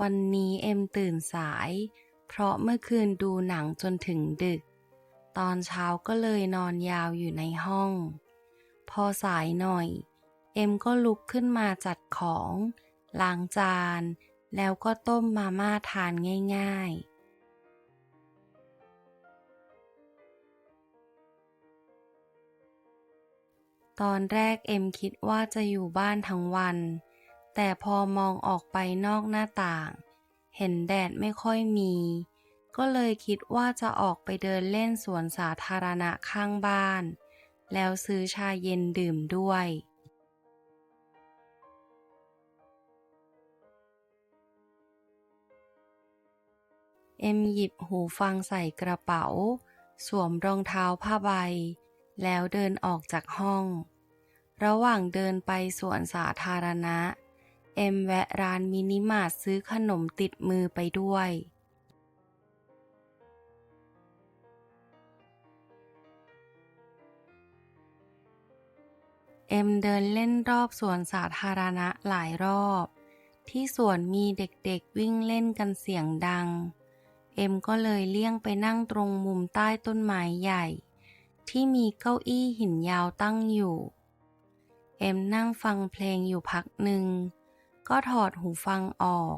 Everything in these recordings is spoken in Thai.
วันนี้เอ็มตื่นสาย เพราะเมื่อคืนดูหนังจนถึงดึก ตอนเช้าก็เลยนอนยาวอยู่ในห้อง พอสายหน่อย เอ็มก็ลุกขึ้นมาจัดของ ล้างจาน แล้วก็ต้มมาม่าทานง่าย ๆตอนแรกเอ็มคิดว่าจะอยู่บ้านทั้งวัน แต่พอมองออกไปนอกหน้าต่าง เห็นแดดไม่ค่อยมี ก็เลยคิดว่าจะออกไปเดินเล่นสวนสาธารณะข้างบ้าน แล้วซื้อชาเย็นดื่มด้วย เอ็มหยิบหูฟังใส่กระเป๋า สวมรองเท้าผ้าใบ แล้วเดินออกจากห้อง ระหว่างเดินไปสวนสาธารณะเเอ็มแวะร้านมินิมาร์ทซื้อขนมติดมือไปด้วย เอ็มเดินเล่นรอบสวนสาธารณะหลายรอบ ที่สวนมีเด็กๆวิ่งเล่นกันเสียงดัง เอ็มก็เลยเลี่ยงไปนั่งตรงมุมใต้ต้นไม้ใหญ่ ที่มีเก้าอี้หินยาวตั้งอยู่ เอ็มนั่งฟังเพลงอยู่พักหนึ่ง ก็ถอดหูฟังออก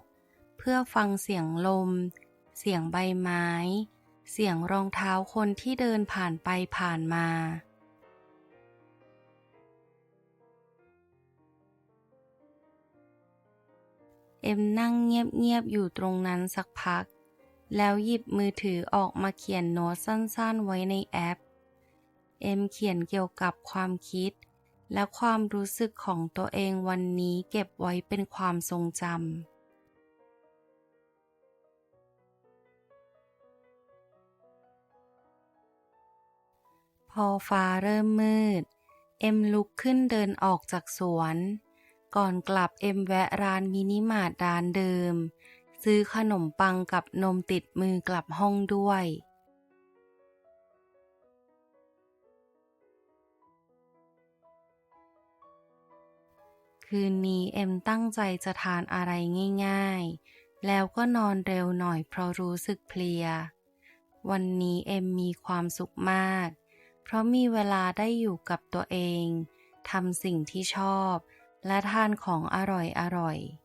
เพื่อฟังเสียงลม เสียงใบไม้ เสียงรองเท้าคนที่เดินผ่านไปผ่านมา เอ็มนั่งเงียบๆอยู่ตรงนั้นสักพัก แล้วหยิบมือถือออกมาเขียนโน้ตสั้นๆไว้ในแอป เอ็มเขียนเกี่ยวกับความคิด และความรู้สึกของตัวเองวันนี้เก็บไว้เป็นความทรงจำพอฟ้าเริ่มมืด เอ็มลุกขึ้นเดินออกจากสวน ก่อนกลับเอ็มแวะร้านมินิมาร์ทร้านเดิม ซื้อขนมปังกับนมติดมือกลับห้องด้วย คืนนี้เอ็มตั้งใจจะทานอะไรง่ายๆ แล้วก็นอนเร็วหน่อยเพราะรู้สึกเพลีย วันนี้เอ็มมีความสุขมาก เพราะมีเวลาได้อยู่กับตัวเอง ทำสิ่งที่ชอบ และทานของอร่อยๆ